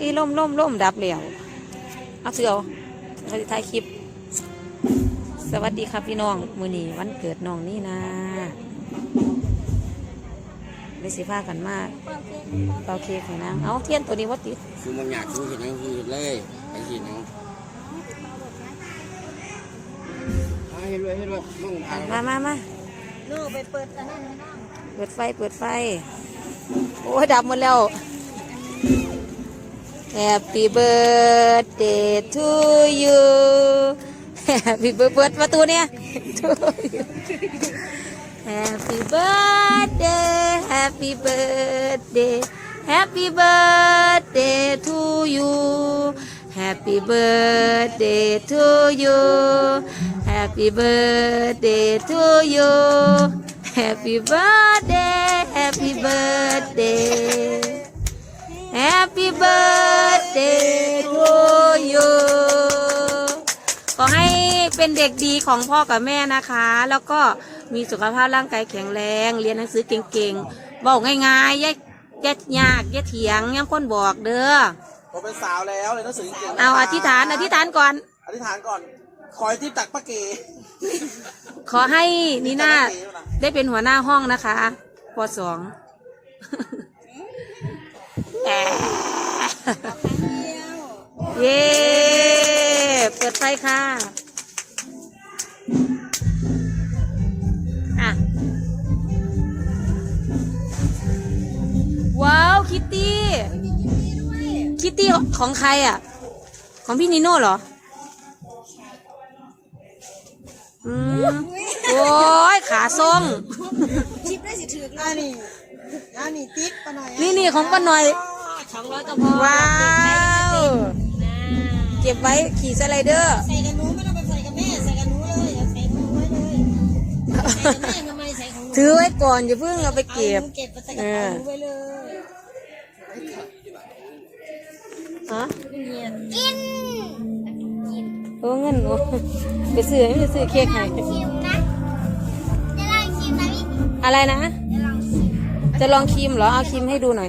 เอ้ยล่มล่มล่มดับแล้วเอาเสือเอาเราจะถ่ายคลิป สวัสดีครับพี่น้องมือนี้วันเกิดน้องนี่นะไม่สิพากันมากเป่าเค้กให้นางเอาเทียนตัวนี้วัดติดคือบางอย่างคือเห็นยังคือเห็นเลยไปเห็นยังเอาเห็นด้วยเห็นด้วยมึงพามามามาลูกไปเปิดอันนั้นให้น้องเปิดไฟเปิดไฟ โอ้ยดับหมดแล้ว Happy birthday to you Happy birthday เปิดประตูเนี่ย to you Happy birthday Happy birthday Happy birthday to you Happy birthday to you Happy birthday to you Happy birthday Happy birthday Happy birthday เป็นเด็กดีของพ่อกับแม่นะคะ แล้วก็มีสุขภาพร่างกายแข็งแรง เรียนหนังสือเก่งๆบอกง่ายๆอย่าอย่ายากอย่าเถียงย่ำคนบอกเด้อผมเป็นสาวแล้วเลยหนังสือเก่งๆเอาอธิษฐานอธิษฐานก่อน อธิษฐานก่อนคอยที่ตักป้าเกขอให้นีน่าได้เป็นหัวหน้าห้องนะคะปสองแอะเย้ เปิดไฟค่ะอะ คิตตี้ของใครอะ ของพี่นิโน่เหรอ อืมโอ้ยขาส้มชิปได้สิถืออันนี้อันนี้ติ๊กปะหน่อยนี่นี่ของป้าหน่อย สองร้อยก็พอว้าว เก็บไว้ขี่สไลเดอร์ ใส่กับหนูไม่ต้องไปใส่กับแม่ใส่กับหนูเลยเอาใส่หนูไว้เลยใส่กับแม่ทำไมใส่ของหนูถือไว้ก่อนอย่าเพิ่งเอาไปเก็บ อาหนูเก็บไปใส่กระเป๋าหนูไว้เลย ฮะกินโอ้เงินโอ้ไปซื้อไม่ไปซื้อเค้กให้ชิมนะจะลองชิมนะพี่อะไรนะ จะลองชิมจะลองครีมเหรอ เอาครีมให้ดูหน่อย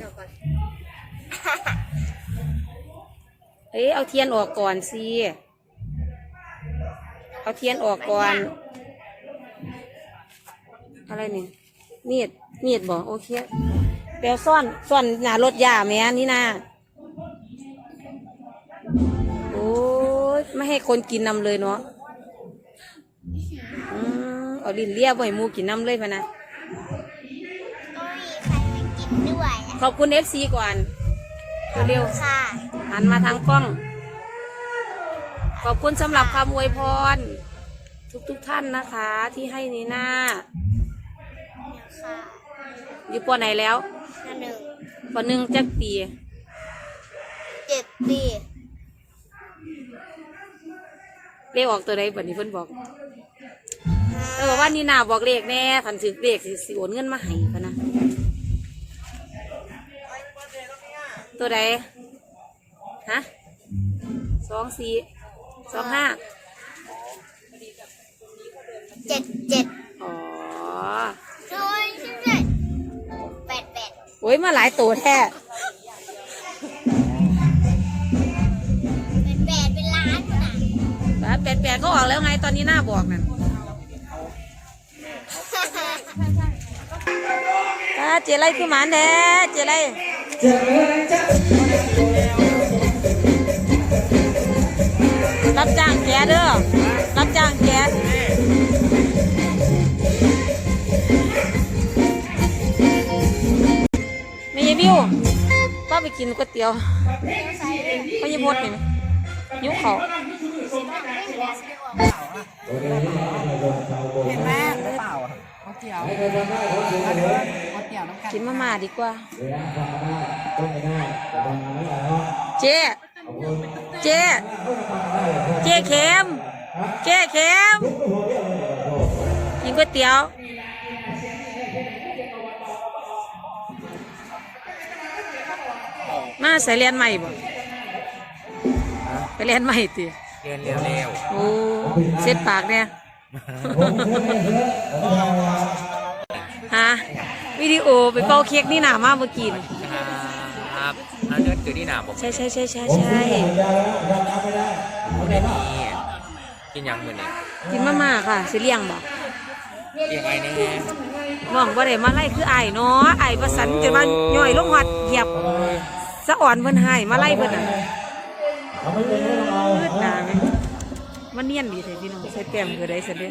เอ้ยเอาเทียนออกก่อนสิ เอาเทียนออกก่อน อะไรนี่มีดมีดบอกโอเคแปลซ่อนซ่อนหน้ารถยาแม่นี่นะ ไม่ให้คนกินนำเลยเนาะอืมเอาลิ้นเลียบ่ให้หมูกินน้ำเลยพะนะโอ้ยใครมากินด้วยขอบคุณเอฟซีก่อนเร็วค่ะๆหันมาทางกล้อง ขอบคุณสำหรับคำอวยพร ทุกๆท่านนะคะ ที่ให้นีน่าค่ะอยู่ปอไหนแล้วอันหนึ่งปอหนึ่งจักปี เจ็ดปี เลขออกตัวใดบัดนี้เพิ่นบอก เออว่านีน่าบอกเลขแน่ขันถือเลขสิสิโอนเงินมาให้พะนะตัวใดฮะสองสี่สองห้าเจ็ดเจ็ดอ๋อโอ้ยชิมเลยแปดแปดโอ้ยมาหลายตัวแท้ แบบแปดแปดก็ออกแล้วไงตอนนี้หน้าบอกนั่นอ่าเจไรคือหมาแน่เจไรรับจ้างแกเด้อรับจ้างแกไม่ยายวิวป้าไปกินก๋วยเตี๋ยวไม่ยายพดเห็นยุคเขา เห็นไหมหรือเปล่าก๋วยเตี๋ยวก๋วยเตี๋ยวน้ำกันกินมาม่าดีกว่า เจ๊เจ๊เจ๊เข็มเจ๊เข็มกินก๋วยเตี๋ยวมาใส่เรียนใหม่บ่ไปเรียนใหม่ติ เรียนเร็วเร็วโอ้เซ็ตปากเนี่ยฮะวิดีโอไปเป่าเค้กนี่หนามาเมื่อกี้น่ะครับอ่าเลือดเกิดที่หนาบอกใช่ใช่ใช่ใช่ใช่ไม่มีกินยังมือนี่กินมาม่าค่ะสิเลี้ยงบ่เรียงไอ้แน่น้องบ่ได้มาไล่คือไอ้ายเนาะไอ้ายประสันจะมาย่อยลงหัดเหยียบสะอ่อนเพิ่นให้มาไล่เพิ่นน่ะพืดตาไหม มันเนียนดีแท้พี่น้องใส่แป้งเบอร์ใดซั่นเด้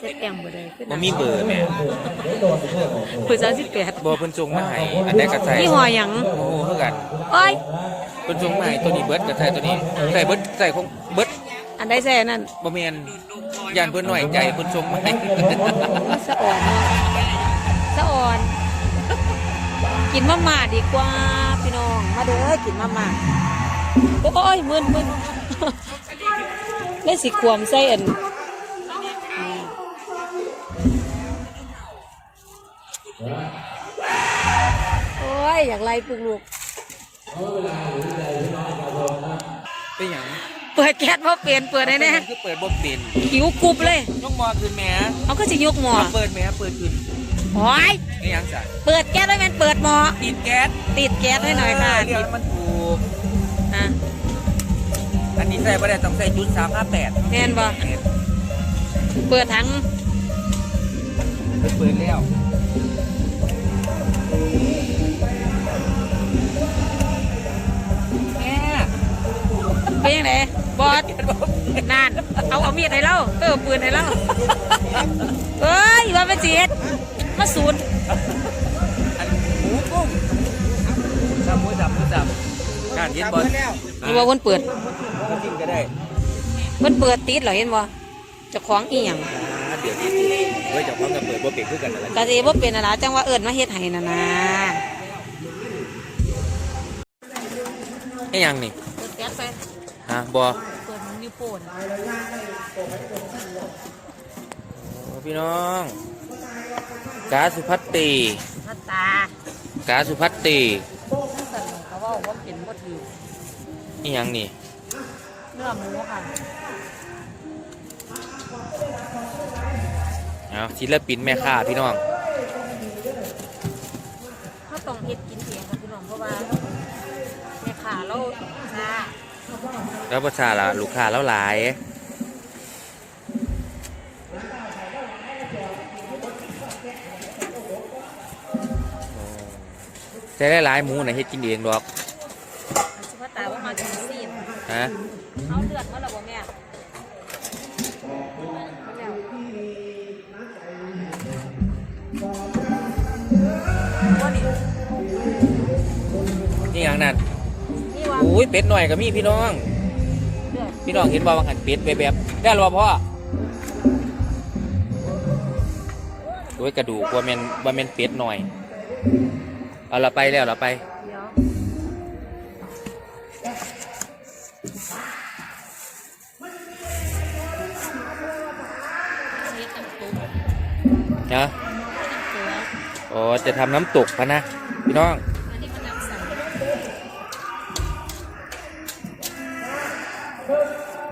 ใส่แป้งเบอร์ใดขึ้นบ่มีเบอร์แม่เบอร์38บ่เพิ่นจงมาให้อันใดก็ใส่นี่ห่อหยังโอ้โหคือกันโอ้ยเพิ่นจงมาให้ตัวนี้เบิดก็ใส่ตัวนี้ใส่เบิดใส่ของเบิดอันใดใส่อันนั่นบ่แม่นย่านเพิ่นน้อยใจเพิ่นจงมาให้สะอ่อนเนาะสะอ่อน กินมาม่าดีกว่าพี่น้องมาเด้อกินมาม่าโอ้ยมึนมึน เลยสิควมใส่อันอืมโอ้ย อยากไล่ปลุกลูกเป็นหยังเปิดแก๊สว่าเปลี่ยนเปิดได้แน่คือเปิดบ่เป็นหิวกรุบเลยยกหมอขึ้นแหม่เอาก็สิยกหมอเปิดแหม่เปิดขึ้นโอ้ยนี่ยังจ้ะเปิดแก๊สได้แมันเปิดหมอติดแก๊สติดแก๊สให้หน่อยค่ะเรียกให้มันถูกอะอั นนี้ใส่บ่ได้ต้องใส่จุด358แม่นบ่ เปิดถังเปิดแล้วแม่เป็นยังไงบอสนาน เอาเอามีดให้เราเออปืนให้เราเอ้ยว่าไปจีดมาสูนอันหมูกุ้งจับมือจับมือจับการเย็นบอลนี่ว่าคนเปิด ก็จริงก็ได้คนเปิดติดเหรอเห็นบ่เจะคล้าของอีหยังอ่าเดี๋ยวนี้เฮ้ยจับพร้อมกันเปิดบ่เป็ดคือกันอะไรกะสิบ่เป็นอะไรจังว่าเอิ้นมาเฮ็ดให้น่ะนะไอ้ยังนี่ เปิดแก๊สไปฮะบอเปิดนิ้วโป้นพี่น้อง กาสุพัตตีหน้าตากาสุพัตตีสั่นเขาว่าว่าเป็นบ่ถือไอ้ยังนี่เนื้อหมูค่ะเอาศิลปินแม่ค้าพี่น้องเขาต้องเฮ็ดกินเองค่ะพี่น้องเพราะว่าแม่ค้าเราช้าแล้วประชาละลูกค้าแล้วหลายใช้หลายๆหมูนะเฮ็ดกินเองดอกสุภาตาว่ามากินซีน ฮะเขาเลือดมาแล้วบ่แม่ว่านี่นี่อย่างนั้นนี่ว่าโอ้ยเป็ดหน่อยก็มีพี่น้องเลือดพี่น้องเห็นบ่ว่าหันเป็ดไปแบบได้หรอพ่อโอ้ยกระดูกว่าแม่นว่าแม่นเป็ดหน่อย เอาละไปแล้วเราไป นะเฮ็ดน้ำตัวอ๋อจะทำน้ำตกพะนะ พี่น้องอันนี้มันน้ำใส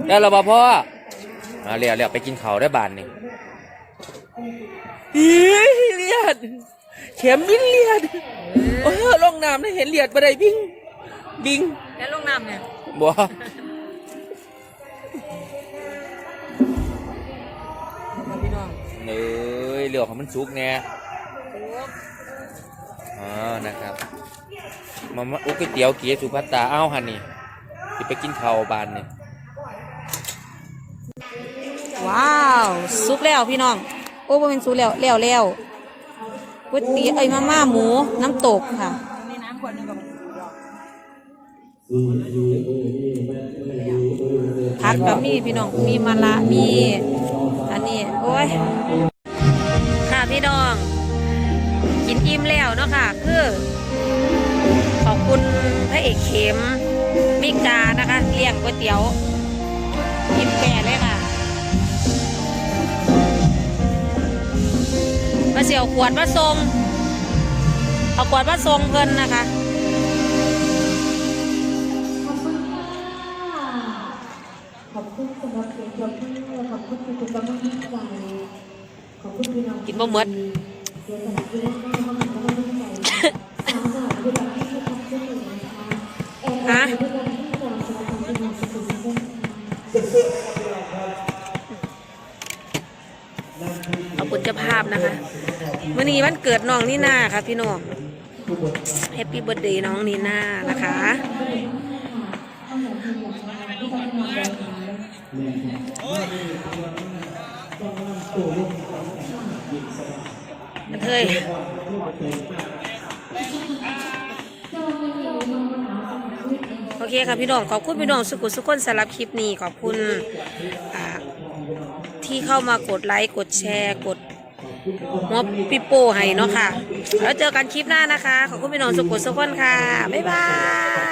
ได้หรอพ่อเอาเรียวเรียวไปกินเขาวได้บานนี่อีเลียดเข็มบินเลียดโอ้ยลงน้ำได้เห็นเลียดบ่ได้บิงบิงแล้วลงน้ำเนี่ยบ่พี่น้องเอ้ ยเหลือของมันสุกแน่อ๋อนะครับมามาอุกก๋วยเตี๋ยวเกี๊ยวสุภัตตาเอ้าฮันนี่สิไปกินข้าวบานเนี่ยว้าวซุปแล้วพี่น้อง โอ้บ่เป็นซุปแล้วแล้วแล้วก๋วยเตี๋ยวไอ้มาม่าหมูน้ำตกค่ะมีน้ำขวดหนึงกับผักก็มีพี่น้องมีมะละมี อันนี้ โอ้ย กินอิ่มแล้วเนาะค่ะ คือขอบคุณพระเอกเข็มมิกานะคะเลี้ยงก๋วยเตี๋ยวกินแก่เลยค่ะมาเสียวขวดมาทรงเอาขวดมาทรงเพิ่นนะคะขอบคุณสำหรับเสียงปรบมือขอบคุณทุกๆกำลังใจขอบคุณพี่น้องกินบ่หมด เสียสละที่รักแม่มากๆแล้วก็มั่นใจสามสาวที่รักที่ทำขึ้น ฮะ ขอบคุณเจ้าภาพนะคะวันนี้วันเกิดน้องนีน่าค่ะพี่น้องแฮปปี้เบิร์ดเดย์น้องนีน่านะคะเฮ้ยโอเคค่ะพี่น้องขอบคุณพี่น้องสุขุสุขคนสำหรับคลิปนี้ขอบคุณอ่า ที่เข้ามากดไลค์ กดแชร์ กดมอบปิโป้ให้เนาะค่ะ แล้วเจอกันคลิปหน้านะคะ ขอบคุณพี่น้องสุขุสุขคนค่ะ บ๊ายบาย